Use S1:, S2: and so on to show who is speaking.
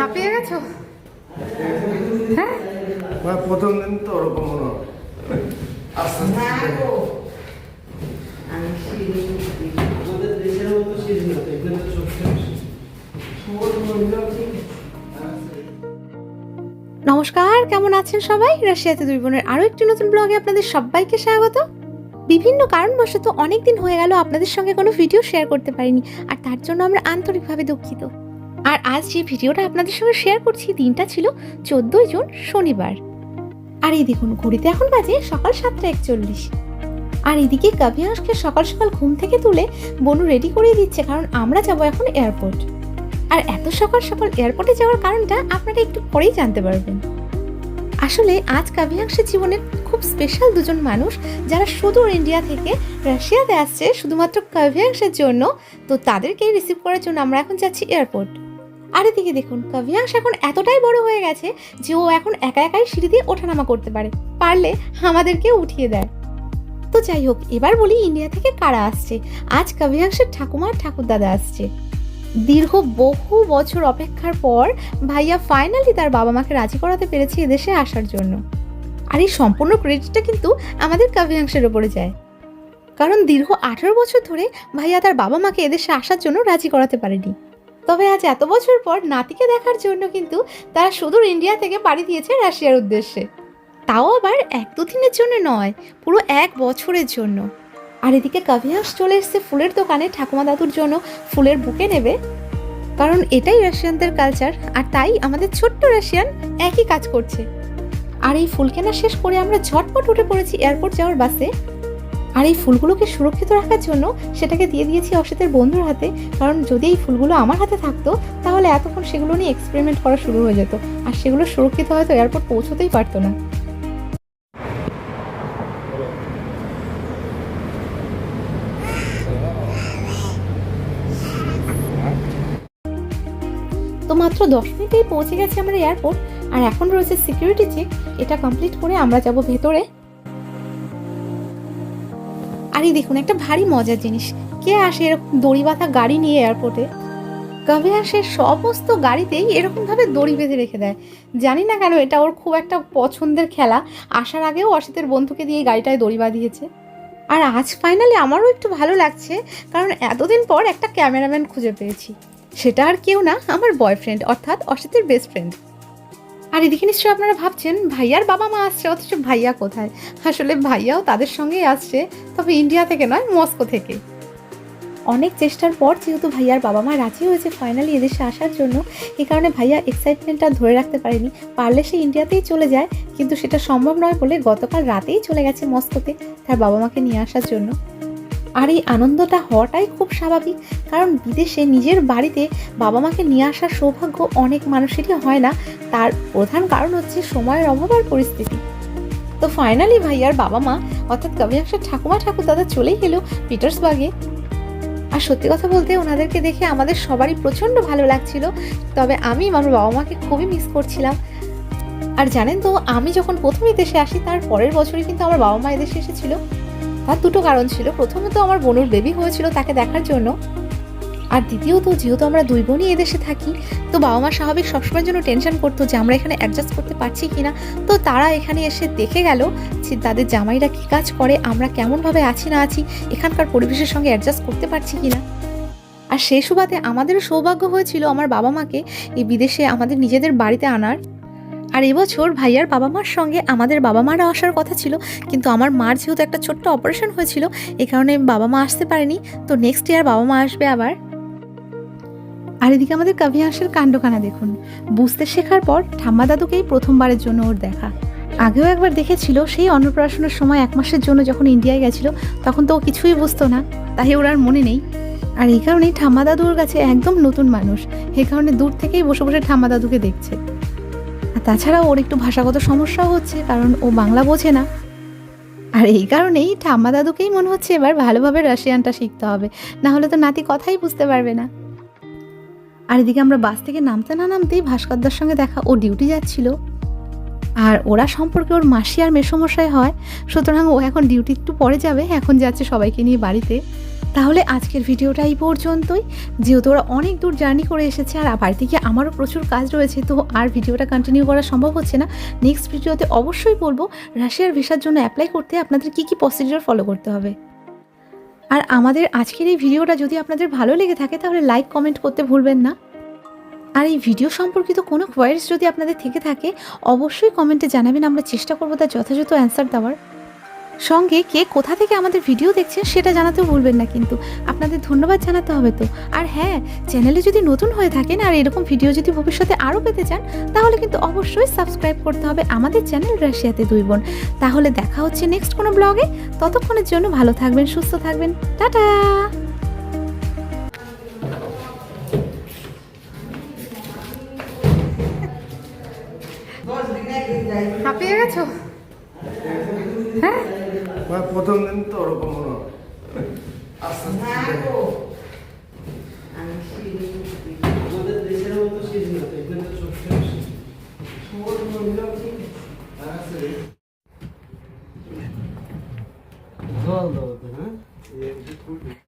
S1: হাঁপিয়ে গেছো? হ্যাঁ?
S2: মানে প্রথম দিন তো ওরকম আস্তে আস্তে
S3: আমাদের দেশের মতো সিরিজ না তো এখানে তো সবসময়
S1: নমস্কার, কেমন আছেন সবাই? রাশিয়াতে দুই বোনের আরও একটি নতুন ব্লগে আপনাদের সবাইকে স্বাগত। বিভিন্ন কারণবশত অনেক দিন হয়ে গেল আপনাদের সঙ্গে কোনো ভিডিও শেয়ার করতে পারিনি, আর তার জন্য আমরা আন্তরিকভাবে দুঃখিত। আর আজ যে ভিডিওটা আপনাদের সঙ্গে শেয়ার করছি, দিনটা ছিল চোদ্দোই জুন, শনিবার। আর এই দেখুন, ঘড়িতে এখন বাজে সকাল সাতটা একচল্লিশ। আর এদিকে কাভিয়াসকে সকাল সকাল ঘুম থেকে তুলে বনু রেডি করিয়ে দিচ্ছে, কারণ আমরা যাব এখন এয়ারপোর্ট আর এত সকাল সকাল এয়ারপোর্টে যাওয়ার কারণটা আপনারা একটু পরেই জানতে পারবেন। আসলে আজ কাভিয়াংশের জীবনের খুব স্পেশাল দুজন মানুষ যারা সুদূর ইন্ডিয়া থেকে রাশিয়াতে আসছে, শুধুমাত্র কাভিয়াংশের জন্য। তো তাদেরকেই রিসিভ করার জন্য আমরা এখন যাচ্ছি এয়ারপোর্ট আর এদিকে দেখুন কাভিয়াংশ এখন এতটাই বড় হয়ে গেছে যে ও এখন একা একাই সিঁড়ি দিয়ে ওঠানামা করতে পারে। পারলে আমাদেরকে উঠিয়ে দেয়। তো যাই হোক, এবার বলি ইন্ডিয়া থেকে কারা আসছে? আজ কাভিয়াংশের ঠাকুমার ঠাকুর দাদা আসছে। দীর্ঘ বহু বছর অপেক্ষার পর ভাইয়া ফাইনালি তার বাবা মাকে রাজি করাতে পেরেছে এদেশে আসার জন্য। আর এই সম্পূর্ণ ক্রেডিটটা কিন্তু আমাদের কাব্যাংশের ওপরে যায়। কারণ দীর্ঘ আঠেরো বছর ধরে ভাইয়া তার বাবা মাকে এদেশে আসার জন্য রাজি করাতে পারেনি। তবে আজ এত বছর পর নাতিকে দেখার জন্য কিন্তু তারা সুদূর ইন্ডিয়া থেকে পাড়ি দিয়েছে রাশিয়ার উদ্দেশ্যে। তাও আবার এক দু দিনের জন্য নয়, পুরো এক বছরের জন্য। আর এদিকে কাভিয়াস চলে এসছে ফুলের দোকানে ঠাকুমা দাদুর জন্য ফুলের বুকে নেবে। কারণ এটাই রাশিয়ানদের কালচার আর তাই আমাদের ছোট্ট রাশিয়ান একই কাজ করছে। আর এই ফুল কেনা শেষ করে আমরা ঝটপট উঠে পড়েছি এয়ারপোর্ট যাওয়ার বাসে। আর এই ফুলগুলোকে সুরক্ষিত রাখার জন্য সেটাকে দিয়ে দিয়েছি অসিতের বন্ধুর হাতে। কারণ যদি এই ফুলগুলো আমার হাতে থাকতো, তাহলে এতক্ষণ সেগুলো নিয়ে এক্সপেরিমেন্ট করা শুরু হয়ে যেত। আর সেগুলো সুরক্ষিত হয়তো এয়ারপোর্ট পৌঁছতেই পারতো না। তো মাত্র দশ মিনিটেই পৌঁছে গেছি আমরা এয়ারপোর্ট আর এখন রয়েছে সিকিউরিটি চেক এটা কমপ্লিট করে আমরা যাব ভেতরে। আর এই দেখুন, একটা ভারী মজার জিনিস। কে আসে এরকম দড়ি বাঁধা গাড়ি নিয়ে এয়ারপোর্টে কবে আসে সমস্ত গাড়িতেই এরকমভাবে দড়ি বেঁধে রেখে দেয়। জানি না কেন এটা ওর খুব একটা পছন্দের খেলা। আসার আগেও অসিতের বন্ধুকে দিয়ে গাড়িটায় দড়ি বাঁধিয়েছে। আর আজ ফাইনালি আমারও একটু ভালো লাগছে, কারণ এতদিন পর একটা ক্যামেরাম্যান খুঁজে পেয়েছি। সেটা আর কেউ না, আমার বয়ফ্রেন্ড অর্থাৎ অসিতের বেস্ট ফ্রেন্ড আর এদিকে নিশ্চয়ই আপনারা ভাবছেন, ভাইয়ার বাবা মা আসছে, অথচ ভাইয়া কোথায়? আসলে ভাইয়াও তাদের সঙ্গেই আসছে, তবে ইন্ডিয়া থেকে নয় মস্কো থেকে। অনেক চেষ্টার পর যেহেতু ভাইয়ার বাবা মা রাজি হয়েছে ফাইনালি এদেশে আসার জন্য এই কারণে ভাইয়া এক্সাইটমেন্টটা ধরে রাখতে পারেনি। পারলে সে ইন্ডিয়াতেই চলে যায়, কিন্তু সেটা সম্ভব নয় বলে গতকাল রাতেই চলে গেছে মস্কোতে তার বাবা মাকে নিয়ে আসার জন্য। আর এই আনন্দটা হওয়াটাই খুব স্বাভাবিক, কারণ বিদেশে নিজের বাড়িতে বাবা মাকে নিয়ে আসার সৌভাগ্য অনেক মানুষেরই হয় না। তার প্রধান কারণ হচ্ছে সময়ের অভাব আর পরিস্থিতি। তো ফাইনালি ভাইয়ার বাবা মা অর্থাৎ কবিয়াংশের ঠাকুমা ঠাকুর দাদা চলেই গেল পিটার্সবার্গে আর সত্যি কথা বলতে ওনাদেরকে দেখে আমাদের সবারই প্রচণ্ড ভালো লাগছিল, তবে আমি আমার বাবা মাকে খুবই মিস করছিলাম। আর জানেন তো, আমি যখন প্রথম দেশে আসি, তার পরের বছরই কিন্তু আমার বাবা মা এদেশে এসেছিল। তার দুটো কারণ ছিল। প্রথমত আমার বোনের বেবি হয়েছিল তাকে দেখার জন্য, আর দ্বিতীয়ত যেহেতু আমরা দুই বোনই এদেশে থাকি, তো বাবা মা স্বাভাবিক সবসময়ের জন্য টেনশন করতো যে আমরা এখানে অ্যাডজাস্ট করতে পারছি কি না তো তারা এখানে এসে দেখে গেল যে তাদের জামাইরা কী কাজ করে, আমরা কেমনভাবে আছি না আছি, এখানকার পরিবেশের সঙ্গে অ্যাডজাস্ট করতে পারছি কি না আর সেই সুবাদে আমাদেরও সৌভাগ্য হয়েছিল আমার বাবা মাকে এই বিদেশে আমাদের নিজেদের বাড়িতে আনার। আর এবছর ভাইয়ার বাবা মার সঙ্গে আমাদের বাবা মারা আসার কথা ছিল, কিন্তু আমার মার যেহেতু একটা ছোট্ট অপারেশন হয়েছিল এই কারণে বাবা মা আসতে পারেনি, তো নেক্সট ইয়ার বাবা মা আসবে আবার। আর এদিকে আমাদের কাভিয়াংশের কাণ্ডখানা দেখুন। বুঝতে শেখার পর ঠাম্মা দাদুকেই প্রথমবারের জন্য ওর দেখা। আগেও একবার দেখেছিল, সেই অন্নপ্রাশনের সময় এক মাসের জন্য যখন ইন্ডিয়ায় গেছিল, তখন তো ও কিছুই বুঝতো না, তাই ওর আর মনে নেই। আর এই কারণেই ঠাম্মা দাদুর কাছে একদম নতুন মানুষ এই কারণে দূর থেকেই বসে বসে ঠাম্মা দাদুকে দেখছে। আর তাছাড়াও ওর একটু ভাষাগত সমস্যাও হচ্ছে, কারণ ও বাংলা বোঝে না। আর এই কারণেই ঠাম্মা দাদুকেই মনে হচ্ছে এবার ভালোভাবে রাশিয়ানটা শিখতে হবে, না হলে তো নাতি কথাই বুঝতে পারবে না। আর এদিকে আমরা বাস থেকে নামতে না নামতেই ভাস্করদার সঙ্গে দেখা, ও ডিউটি যাচ্ছিল। আর ওরা সম্পর্কে ওর মাসি আর মেসমশাই হয়, সুতরাং ও এখন ডিউটি একটু পরে যাবে, এখন যাচ্ছে সবাইকে নিয়ে বাড়িতে। তাহলে আজকের ভিডিওটা এই পর্যন্তই। যেহেতু ওরা অনেক দূর জার্নি করে এসেছে আর বাড়িতে গিয়ে আমারও প্রচুর কাজ রয়েছে, তো আর ভিডিওটা কন্টিনিউ করা সম্ভব হচ্ছে না। নেক্সট ভিডিওতে অবশ্যই বলব রাশিয়ার ভিসার জন্য অ্যাপ্লাই করতে আপনাদের কী কী প্রসিডিওর ফলো করতে হবে। আর আমাদের আজকের এই ভিডিওটা যদি আপনাদের ভালো লেগে থাকে, তাহলে লাইক কমেন্ট করতে ভুলবেন না। আর এই ভিডিও সম্পর্কিত কোনো কোয়ারিজ যদি আপনাদের থেকে থাকে, অবশ্যই কমেন্টে জানাবেন, আমরা চেষ্টা করব তার যথাযথ অ্যান্সার দেওয়ার। সঙ্গে কে কোথা থেকে আমাদের ভিডিও দেখছেন সেটা জানাতেও ভুলবেন না কিন্তু। আপনাদের ধন্যবাদ জানাতে হবে তো। আর হ্যাঁ চ্যানেলে যদি নতুন হয়ে থাকেন আর এরকম ভিডিও যদি ভবিষ্যতে আরও পেতে চান, তাহলে কিন্তু অবশ্যই সাবস্ক্রাইব করতে হবে আমাদের চ্যানেল রাশিয়াতে দুই বোন। তাহলে দেখা হচ্ছে নেক্সট কোনো ব্লগে ততক্ষণের জন্য ভালো থাকবেন, সুস্থ থাকবেন। টাটা! হাঁপিয়ে গেছো? হ্যাঁ?
S2: মানে প্রথম দিন তো ওরকম মনে হয়
S3: আমাদের